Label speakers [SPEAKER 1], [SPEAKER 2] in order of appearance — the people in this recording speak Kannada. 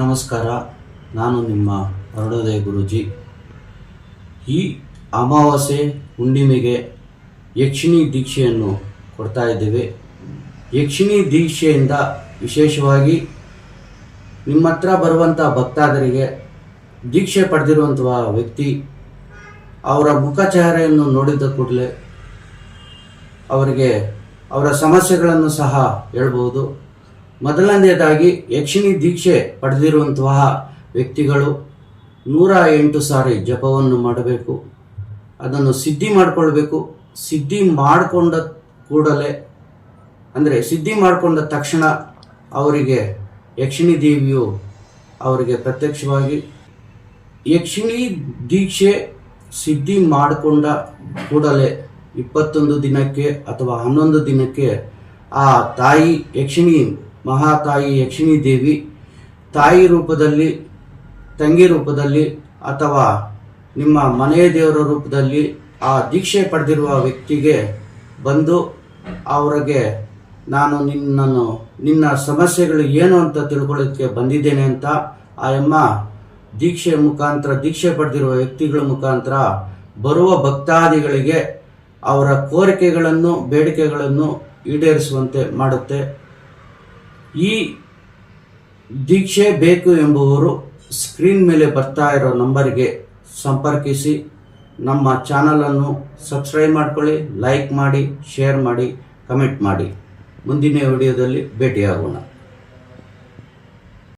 [SPEAKER 1] ನಮಸ್ಕಾರ, ನಾನು ನಿಮ್ಮ ಅರುಣೋದಯ ಗುರುಜಿ. ಈ ಅಮಾವಾಸ್ಯೆ ಹುಣ್ಣಿಮೆಗೆ ಯಕ್ಷಿಣಿ ದೀಕ್ಷೆಯನ್ನು ಕೊಡ್ತಾ ಇದ್ದೇವೆ. ಯಕ್ಷಿಣಿ ದೀಕ್ಷೆಯಿಂದ ವಿಶೇಷವಾಗಿ ನಿಮ್ಮ ಹತ್ರ ಬರುವಂಥ ಭಕ್ತಾದರಿಗೆ ದೀಕ್ಷೆ ಪಡೆದಿರುವಂತಹ ವ್ಯಕ್ತಿ ಅವರ ಮುಖಚಹರೆಯನ್ನು ನೋಡಿದ ಕೂಡಲೇ ಅವರಿಗೆ ಅವರ ಸಮಸ್ಯೆಗಳನ್ನು ಸಹ ಹೇಳ್ಬೋದು ಮೊದಲನೆಯದಾಗಿ ಯಕ್ಷಿಣಿ ದೀಕ್ಷೆ ಪಡೆದಿರುವಂತಹ ವ್ಯಕ್ತಿಗಳು ನೂರ ಎಂಟು ಸಾರಿ ಜಪವನ್ನು ಮಾಡಬೇಕು. ಅದನ್ನು ಸಿದ್ಧಿ ಮಾಡಿಕೊಳ್ಬೇಕು. ಸಿದ್ಧಿ ಮಾಡಿಕೊಂಡ ಕೂಡಲೇ, ಅಂದರೆ ಸಿದ್ಧಿ ಮಾಡಿಕೊಂಡ ತಕ್ಷಣ ಅವರಿಗೆ ಯಕ್ಷಿಣಿ ದೇವಿಯು ಅವರಿಗೆ ಪ್ರತ್ಯಕ್ಷವಾಗಿ ಯಕ್ಷಿಣಿ ದೀಕ್ಷೆ ಸಿದ್ಧಿ ಮಾಡಿಕೊಂಡ ಕೂಡಲೇ ಇಪ್ಪತ್ತೊಂದು ದಿನಕ್ಕೆ ಅಥವಾ ಹನ್ನೊಂದು ದಿನಕ್ಕೆ ಆ ತಾಯಿ ಯಕ್ಷಿಣಿ ಮಹಾತಾಯಿ ಯಕ್ಷಿಣಿ ದೇವಿ ತಾಯಿ ರೂಪದಲ್ಲಿ, ತಂಗಿ ರೂಪದಲ್ಲಿ ಅಥವಾ ನಿಮ್ಮ ಮನೆಯ ದೇವರ ರೂಪದಲ್ಲಿ ಆ ದೀಕ್ಷೆ ಪಡೆದಿರುವ ವ್ಯಕ್ತಿಗೆ ಬಂದು ಅವರಿಗೆ ನಾನು ನಿನ್ನನ್ನು, ನಿನ್ನ ಸಮಸ್ಯೆಗಳು ಏನು ಅಂತ ತಿಳ್ಕೊಳ್ಳೋಕ್ಕೆ ಬಂದಿದ್ದೇನೆ ಅಂತ ಆ ಅಮ್ಮ ದೀಕ್ಷೆ ಮುಖಾಂತರ, ದೀಕ್ಷೆ ಪಡೆದಿರುವ ವ್ಯಕ್ತಿಗಳ ಮುಖಾಂತರ ಬರುವ ಭಕ್ತಾದಿಗಳಿಗೆ ಅವರ ಕೋರಿಕೆಗಳನ್ನು, ಬೇಡಿಕೆಗಳನ್ನು ಈಡೇರಿಸುವಂತೆ ಮಾಡುತ್ತೆ. ಈ ದೀಕ್ಷೆ ಬೇಕು ಎಂಬುವರು ಸ್ಕ್ರೀನ್ ಮೇಲೆ ಬರ್ತಾ ಇರೋ ನಂಬರ್ಗೆ ಸಂಪರ್ಕಿಸಿ ನಮ್ಮ ಚಾನಲನ್ನು ಸಬ್ಸ್ಕ್ರೈಬ್ ಮಾಡ್ಕೊಳ್ಳಿ, ಲೈಕ್ ಮಾಡಿ, ಶೇರ್ ಮಾಡಿ, ಕಮೆಂಟ್ ಮಾಡಿ. ಮುಂದಿನ ವಿಡಿಯೋದಲ್ಲಿ ಭೇಟಿಯಾಗೋಣ.